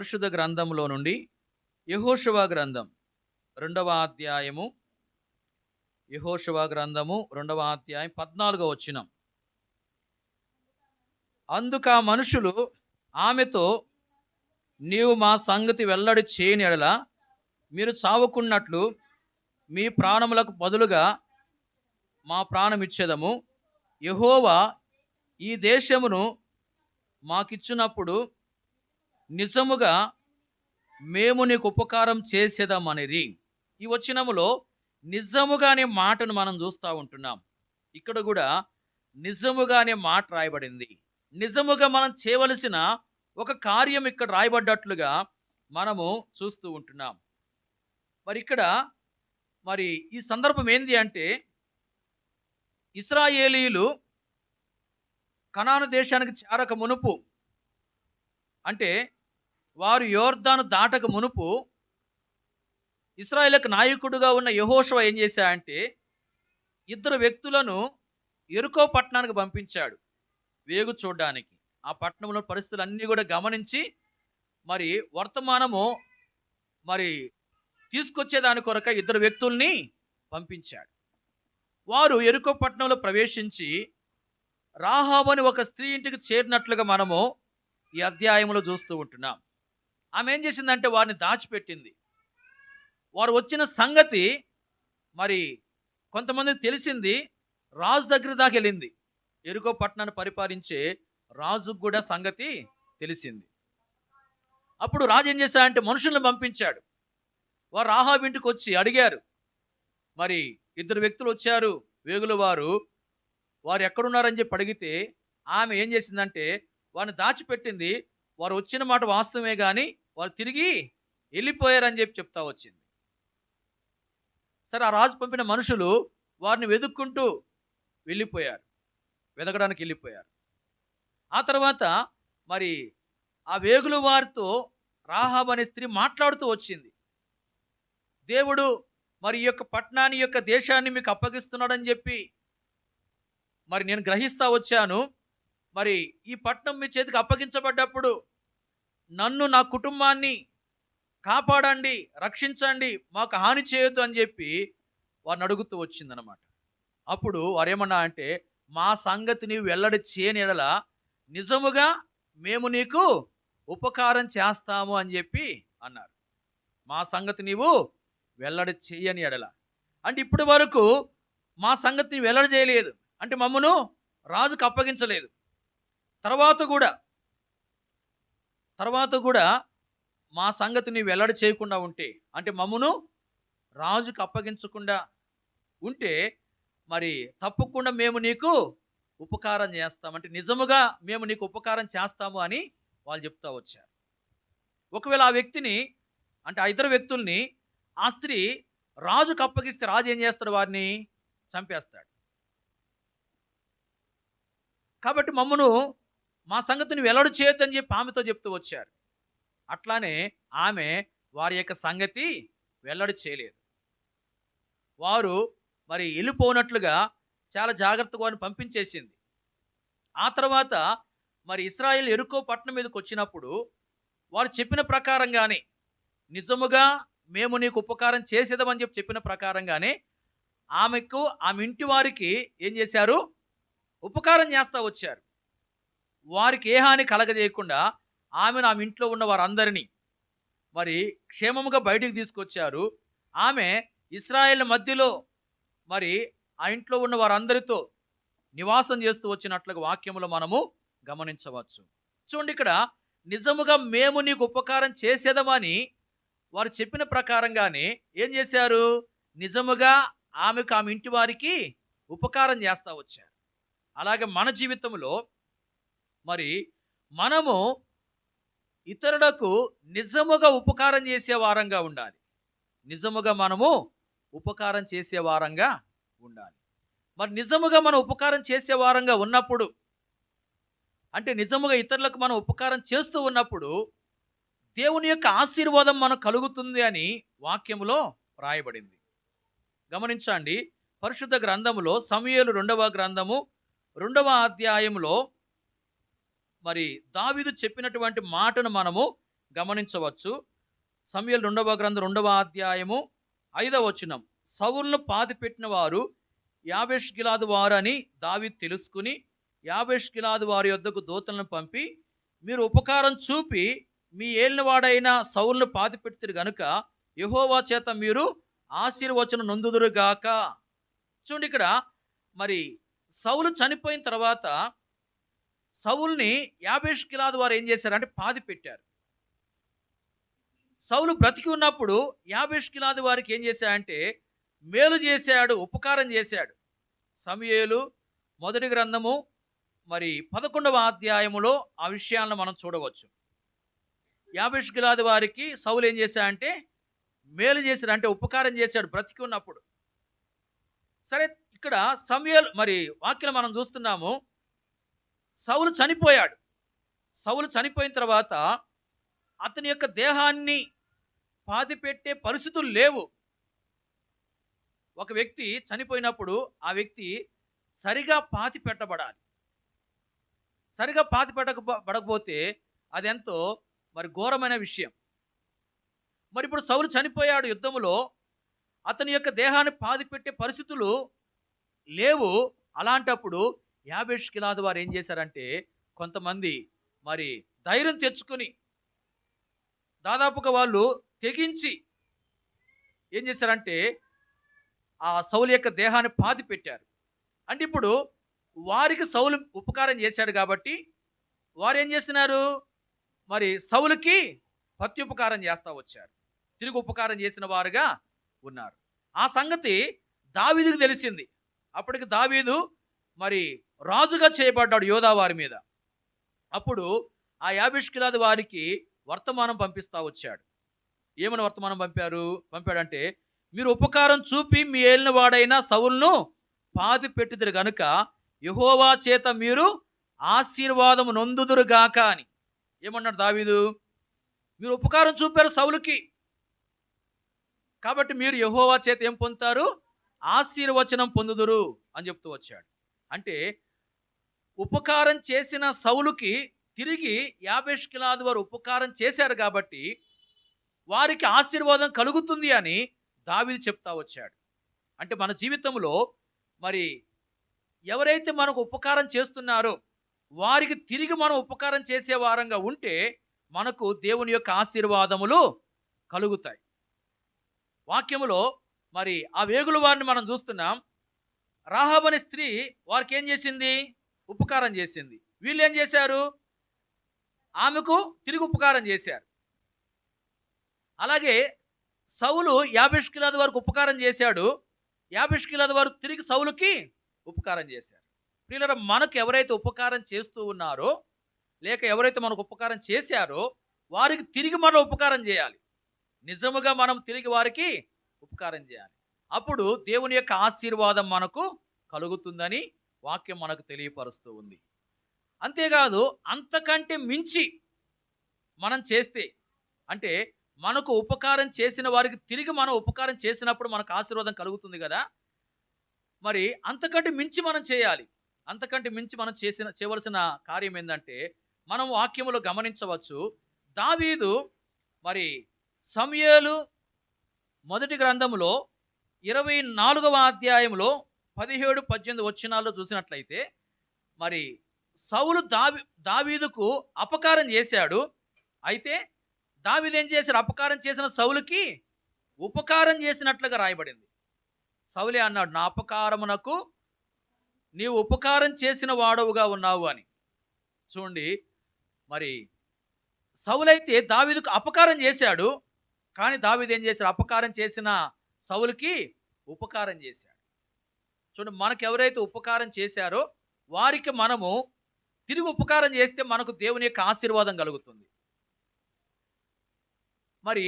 పరిశుద్ధ గ్రంథంలో నుండి యహోశవ గ్రంథం రెండవ అధ్యాయము. యహోశవ గ్రంథము రెండవ అధ్యాయం పద్నాలుగో వచ్చినం అందుక ఆ మనుషులు ఆమెతో నీవు మా సంగతి వెల్లడి చేయని ఎడలా మీరు చావుకున్నట్లు మీ ప్రాణములకు బదులుగా మా ప్రాణం ఇచ్చేదము. యహోవా ఈ దేశమును మాకిచ్చినప్పుడు నిజముగా మేము నీకు ఉపకారం చేసేదామనిరి ఈ వచనములో నిజముగా అనే మాటను మనం చూస్తూ ఉంటున్నాం. ఇక్కడ కూడా నిజముగా అనే మాట రాయబడింది. నిజముగా మనం చేయవలసిన ఒక కార్యం ఇక్కడ రాయబడ్డట్లుగా మనము చూస్తూ ఉంటున్నాం. మరి ఇక్కడ మరి ఈ సందర్భం ఏంది అంటే ఇస్రాయేలీలు కనాను దేశానికి చేరక మునుపు అంటే వారు యోర్దాను దాటక మునుపు ఇస్రాయేల్కి నాయకుడుగా ఉన్న యహోషవ ఏం చేశాడంటే ఇద్దరు వ్యక్తులను ఎరుకో పట్టణానికి పంపించాడు వేగు చూడడానికి. ఆ పట్టణంలో పరిస్థితులు అన్నీ కూడా గమనించి మరి వర్తమానము మరి తీసుకొచ్చేదాని కొరక ఇద్దరు వ్యక్తుల్ని పంపించాడు. వారు ఎరుకో పట్టణంలో ప్రవేశించి రాహాబని ఒక స్త్రీ ఇంటికి చేరినట్లుగా మనము ఈ అధ్యాయంలో చూస్తూ ఉంటున్నాం. ఆమె ఏం చేసిందంటే వారిని దాచిపెట్టింది. వారు వచ్చిన సంగతి మరి కొంతమందికి తెలిసింది. రాజు దగ్గర దాకా వెళ్ళింది. ఎరుకో పట్టణాన్ని పరిపాలించే రాజుకు కూడా సంగతి తెలిసింది. అప్పుడు రాజు ఏం చేశాడంటే మనుషులను పంపించాడు. వారు రాహాబ్ ఇంటికి వచ్చి అడిగారు. మరి ఇద్దరు వ్యక్తులు వచ్చారు. వేగుల వారు వారు ఎక్కడున్నారని చెప్పి అడిగితే ఆమె ఏం చేసిందంటే వారిని దాచిపెట్టింది. వారు వచ్చిన మాట వాస్తవమే కానీ వారు తిరిగి వెళ్ళిపోయారని చెప్పి చెప్తా వచ్చింది. సరే ఆ రాజు పంపిన మనుషులు వారిని వెతుక్కుంటూ వెళ్ళిపోయారు. వెతకడానికి వెళ్ళిపోయారు. ఆ తర్వాత మరి ఆ వేగులు వారితో రాహాబ్ అనే స్త్రీ మాట్లాడుతూ వచ్చింది. దేవుడు మరి ఈ యొక్క పట్టణాన్ని యొక్క దేశాన్ని మీకు అప్పగిస్తున్నాడని చెప్పి మరి నేను గ్రహిస్తా వచ్చాను. మరి ఈ పట్టణం మీ చేతికి అప్పగించబడ్డప్పుడు నన్ను నా కుటుంబాన్ని కాపాడండి రక్షించండి మాకు హాని చేయొద్దు అని చెప్పి వారిని అడుగుతూ వచ్చిందనమాట అప్పుడు వారేమన్నా అంటే మా సంగతి నీవు వెల్లడి చేయని ఎడల నిజముగా మేము నీకు ఉపకారం చేస్తాము అని చెప్పి అన్నారు. మా సంగతి నీవు వెల్లడి చేయని ఎడల. అంటే ఇప్పటి వరకు మా సంగతి వెల్లడి చేయలేదు. అంటే మమ్మను రాజుకు అప్పగించలేదు. తర్వాత కూడా తర్వాత కూడా మా సంగతిని వెల్లడి చేయకుండా ఉంటే అంటే మమ్మను రాజుకు అప్పగించకుండా ఉంటే మరి తప్పకుండా మేము నీకు ఉపకారం చేస్తాం. అంటే నిజముగా మేము నీకు ఉపకారం చేస్తాము అని వాళ్ళు చెప్తా వచ్చారు. ఒకవేళ ఆ వ్యక్తిని అంటే ఆ ఇద్దరు వ్యక్తుల్ని ఆ స్త్రీ రాజుకు అప్పగిస్తే రాజు ఏం చేస్తాడు వారిని? చంపేస్తాడు. కాబట్టి మమ్మను మా సంగతిని వెల్లడి చేయొద్దని చెప్పి ఆమెతో చెప్తూ వచ్చారు. అట్లానే ఆమె వారి యొక్క సంగతి వెల్లడి చేయలేదు. వారు మరి వెళ్ళిపోనట్లుగా చాలా జాగ్రత్తగా వారిని పంపించేసింది. ఆ తర్వాత మరి ఇస్రాయేల్ ఎరుకో పట్టణం మీదకి వచ్చినప్పుడు వారు చెప్పిన ప్రకారంగానే నిజముగా మేము నీకు ఉపకారం చేసేదామని చెప్పి చెప్పిన ప్రకారంగానే ఆమెకు ఆమె ఇంటి వారికి ఏం చేశారు? ఉపకారం చేస్తూ వచ్చారు. వారికి ఏ హాని కలగజేయకుండా ఆమెను ఆమె ఇంట్లో ఉన్న వారందరినీ మరి క్షేమముగా బయటికి తీసుకొచ్చారు. ఆమె ఇస్రాయేల్ మధ్యలో మరి ఆ ఇంట్లో ఉన్న వారందరితో నివాసం చేస్తూ వచ్చినట్లుగా వాక్యంలో మనము గమనించవచ్చు. చూడండి ఇక్కడ నిజముగా మేము నీకు ఉపకారం చేసేదమని వారు చెప్పిన ప్రకారంగానే ఏం చేశారు? నిజముగా ఆమెకు ఆమె ఇంటి వారికి ఉపకారం చేస్తూ వచ్చారు. అలాగే మన జీవితంలో మరి మనము ఇతరులకు నిజముగా ఉపకారం చేసే వారంగా ఉండాలి. నిజముగా మనము ఉపకారం చేసే వారంగా ఉండాలి. మరి నిజముగా మనం ఉపకారం చేసే వారంగా ఉన్నప్పుడు అంటే నిజముగా ఇతరులకు మనం ఉపకారం చేస్తూ ఉన్నప్పుడు దేవుని యొక్క ఆశీర్వాదం మనకు కలుగుతుంది అని వాక్యములో రాయబడింది గమనించండి పరిశుద్ధ గ్రంథములో సమయలు రెండవ గ్రంథము రెండవ అధ్యాయంలో మరి దావీదు చెప్పినటువంటి మాటను మనము గమనించవచ్చు. సమయలు రెండవ గ్రంథం రెండవ అధ్యాయము ఐదవ వచనం. సౌలును పాతిపెట్టిన వారు యాబేష్ గిలాదు వారు అని దావి తెలుసుకుని యాబేష్ గిలాదు వారి యొద్దకు దూతలను పంపి మీరు ఉపకారం చూపి మీ ఏలినవాడైన సౌలును పాతి పెడితే గనుక యహోవా చేత మీరు ఆశీర్వచనం నొందుదురుగాక చూడండి ఇక్కడ మరి సౌలు చనిపోయిన తర్వాత సౌల్ని యాబేష్ గిలాదు వారు ఏం చేశారంటే పాతి పెట్టారు. సౌలు బ్రతికి ఉన్నప్పుడు యాబేష్ గిలాదు వారికి ఏం చేశాడంటే మేలు చేశాడు ఉపకారం చేశాడు. సమయేలు మొదటి గ్రంథము మరి పదకొండవ అధ్యాయములో ఆ విషయాలను మనం చూడవచ్చు. యాబేష్ గిలాది వారికి సౌలు ఏం చేశాడంటే మేలు చేశాడు అంటే ఉపకారం చేశాడు బ్రతికి ఉన్నప్పుడు. సరే ఇక్కడ సమయలు మరి వాక్యం మనం చూస్తున్నాము సౌలు చనిపోయాడు. సౌలు చనిపోయిన తర్వాత అతని యొక్క దేహాన్ని పాతిపెట్టే పరిస్థితులు లేవు. ఒక వ్యక్తి చనిపోయినప్పుడు ఆ వ్యక్తి సరిగా పాతి పెట్టబడాలి సరిగా పాతి పెట్టక పడకపోతే అది ఎంతో మరి ఘోరమైన విషయం. మరి ఇప్పుడు సౌలు చనిపోయాడు యుద్ధంలో అతని యొక్క దేహాన్ని పాతి పెట్టే పరిస్థితులు లేవు. అలాంటప్పుడు యాబేష్ కిలాదు వారు ఏం చేశారంటే కొంతమంది మరి ధైర్యం తెచ్చుకొని దాదాపుగా వాళ్ళు తెగించి ఏం చేశారంటే ఆ సౌలు యొక్క దేహాన్ని పాతి పెట్టారు. అంటే ఇప్పుడు వారికి సౌలు ఉపకారం చేశాడు కాబట్టి వారు ఏం చేస్తున్నారు? మరి సౌలుకి ప్రత్యుపకారం చేస్తూ వచ్చారు. తిరిగి ఉపకారం చేసిన వారుగా ఉన్నారు. ఆ సంగతి దావీదుకు తెలిసింది. అప్పటికి దావీదు మరి రాజుగా చేయబడ్డాడు యోధా వారి మీద. అప్పుడు ఆ యాభిష్కిలాది వారికి వర్తమానం పంపిస్తా వచ్చాడు. ఏమని వర్తమానం పంపారు? పంపాడంటే మీరు ఉపకారం చూపి మీ ఏలిన వాడైన సవులను పాతి పెట్టుదురు గనుక యహోవా చేత మీరు ఆశీర్వాదము నొందుదురుగాక అని. ఏమన్నాడు దావీదు? మీరు ఉపకారం చూపారు సౌలుకి. కాబట్టి మీరు యహోవా చేత ఏం పొందుతారు? ఆశీర్వచనం పొందుదురు అని చెప్తూ వచ్చాడు. అంటే ఉపకారం చేసిన సౌలుకి తిరిగి యాభేష్కిలాది వారు ఉపకారం చేశారు కాబట్టి వారికి ఆశీర్వాదం కలుగుతుంది అని దావిది చెప్తా వచ్చాడు. అంటే మన జీవితంలో మరి ఎవరైతే మనకు ఉపకారం చేస్తున్నారో వారికి తిరిగి మనం ఉపకారం చేసే వారంగా ఉంటే మనకు దేవుని యొక్క ఆశీర్వాదములు కలుగుతాయి. వాక్యములో మరి ఆ వేగుల వారిని మనం చూస్తున్నాం. రాహబని స్త్రీ వారికి ఏం చేసింది? ఉపకారం చేసింది. వీళ్ళు ఏం చేశారు? ఆమెకు తిరిగి ఉపకారం చేశారు. అలాగే సౌలు యాభిష్కిలాది వరకు ఉపకారం చేశాడు. యాభిష్కిలాది వారు తిరిగి సౌలుకి ఉపకారం చేశారు. ప్రియులర మనకు ఎవరైతే ఉపకారం చేస్తూ ఉన్నారో లేక ఎవరైతే మనకు ఉపకారం చేశారో వారికి తిరిగి మనం ఉపకారం చేయాలి. నిజముగా మనం తిరిగి వారికి ఉపకారం చేయాలి. అప్పుడు దేవుని యొక్క ఆశీర్వాదం మనకు కలుగుతుందని వాక్యం మనకు తెలియపరుస్తూ ఉంది. అంతేకాదు అంతకంటే మించి మనం చేస్తే అంటే మనకు ఉపకారం చేసిన వారికి తిరిగి మనం ఉపకారం చేసినప్పుడు మనకు ఆశీర్వాదం కలుగుతుంది కదా? మరి అంతకంటే మించి మనం చేయాలి. అంతకంటే మించి మనం చేసిన చేయవలసిన కార్యం ఏంటంటే మనం వాక్యములో గమనించవచ్చు. దావీదు మరి సమయలు మొదటి గ్రంథంలో ఇరవై నాలుగవ అధ్యాయంలో పదిహేడు పద్దెనిమిది వచ్చినాల్లో చూసినట్లయితే మరి సౌలు దావి దావీదుకు అపకారం చేశాడు. అయితే దావీదు ఏం చేశాడు? అపకారం చేసిన సౌలుకి ఉపకారం చేసినట్లుగా రాయబడింది. సౌలే అన్నాడు నా అపకారమునకు నీవు ఉపకారం చేసిన వాడవుగా ఉన్నావు అని. చూడండి మరి సౌలైతే దావీదుకు అపకారం చేశాడు. కానీ దావీదు ఏం చేశాడు? అపకారం చేసిన సౌలుకి ఉపకారం చేశాడు. చూడండి మనకు ఎవరైతే ఉపకారం చేశారో వారికి మనము తిరిగి ఉపకారం చేస్తే మనకు దేవుని యొక్క ఆశీర్వాదం కలుగుతుంది. మరి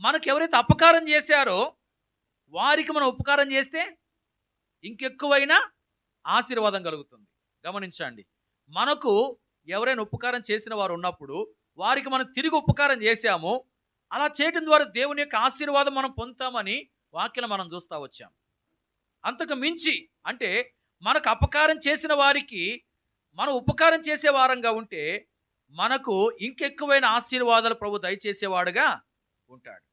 మనకు ఎవరైతే అపకారం చేశారో వారికి మనం ఉపకారం చేస్తే ఇంకెక్కువైనా ఆశీర్వాదం కలుగుతుంది. గమనించండి మనకు ఎవరైనా ఉపకారం చేసిన వారు ఉన్నప్పుడు వారికి మనం తిరిగి ఉపకారం చేశాము అలా చేయటం ద్వారా దేవుని యొక్క ఆశీర్వాదం మనం పొందుతామని వాక్యం మనం చూస్తూ వచ్చాం. అంతకు మించి అంటే మనకు అపకారం చేసిన వారికి మనం ఉపకారం చేసే వారంగా ఉంటే మనకు ఇంకెక్కువైన ఆశీర్వాదాలు ప్రభు దయచేసేవాడుగా ఉంటాడు.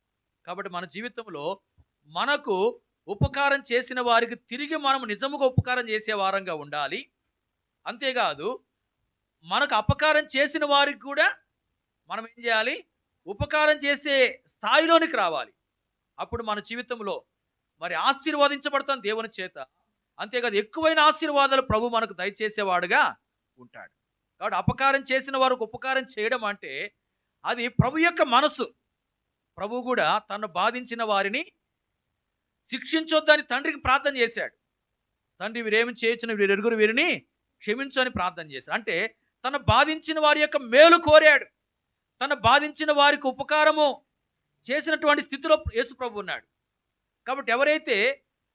కాబట్టి మన జీవితంలో మనకు ఉపకారం చేసిన వారికి తిరిగి మనం నిజముగా ఉపకారం చేసే వారంగా ఉండాలి. అంతేకాదు మనకు అపకారం చేసిన వారికి కూడా మనం ఏం చేయాలి? ఉపకారం చేసే స్థాయిలోనికి రావాలి. అప్పుడు మన జీవితంలో మరి ఆశీర్వదించబడతాం దేవుని చేత. అంతేకాదు ఎక్కువైన ఆశీర్వాదాలు ప్రభు మనకు దయచేసేవాడుగా ఉంటాడు. కాబట్టి అపకారం చేసిన వారికి ఉపకారం చేయడం అంటే అది ప్రభు యొక్క మనసు. ప్రభు కూడా తను బాధించిన వారిని శిక్షించొద్దని తండ్రికి ప్రార్థన చేశాడు. తండ్రి వీరేమి చేయొచ్చిన వీరు వీరిని క్షమించని ప్రార్థన చేశాడు. అంటే తను బాధించిన వారి యొక్క మేలు కోరాడు. తను బాధించిన వారికి ఉపకారము చేసినటువంటి స్థితిలో యేసు ప్రభు ఉన్నాడు. కాబట్టి ఎవరైతే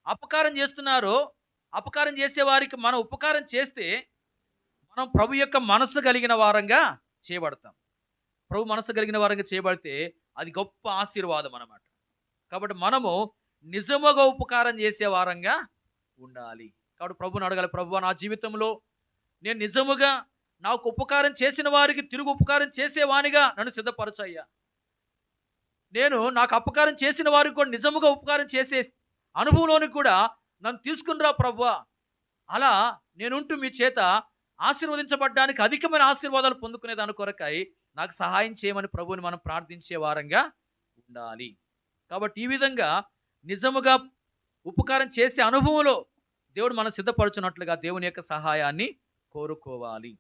అపకారం చేస్తున్నారో అపకారం చేసే వారికి మనం ఉపకారం చేస్తే మనం ప్రభు యొక్క మనస్సు కలిగిన వారంగా చేయబడతాం. ప్రభు మనసు కలిగిన వారంగా చేయబడితే అది గొప్ప ఆశీర్వాదం అన్నమాట. కాబట్టి మనము నిజముగా ఉపకారం చేసే వారంగా ఉండాలి. కాబట్టి ప్రభుని అడగాలి ప్రభు నా జీవితంలో నేను నిజముగా నాకు ఉపకారం చేసిన వారికి తిరుగు ఉపకారం చేసేవానిగా నన్ను సిద్ధపరచయ్యా. నేను నాకు అపకారం చేసిన వారికి కూడా నిజముగా ఉపకారం చేసే అనుభవంలోని కూడా నన్ను తీసుకునిరా ప్రభు అలా నేనుంటూ మీ చేత ఆశీర్వదించబడ్డానికి అధికమైన ఆశీర్వాదాలు పొందుకునే దాని కొరకై నాకు సహాయం చేయమని ప్రభువుని మనం ప్రార్థించే వారంగా ఉండాలి. కాబట్టి ఈ విధంగా నిజముగా ఉపకారం చేసే అనుభవంలో దేవుడు మనం సిద్ధపరచున్నట్లుగా దేవుని యొక్క సహాయాన్ని కోరుకోవాలి.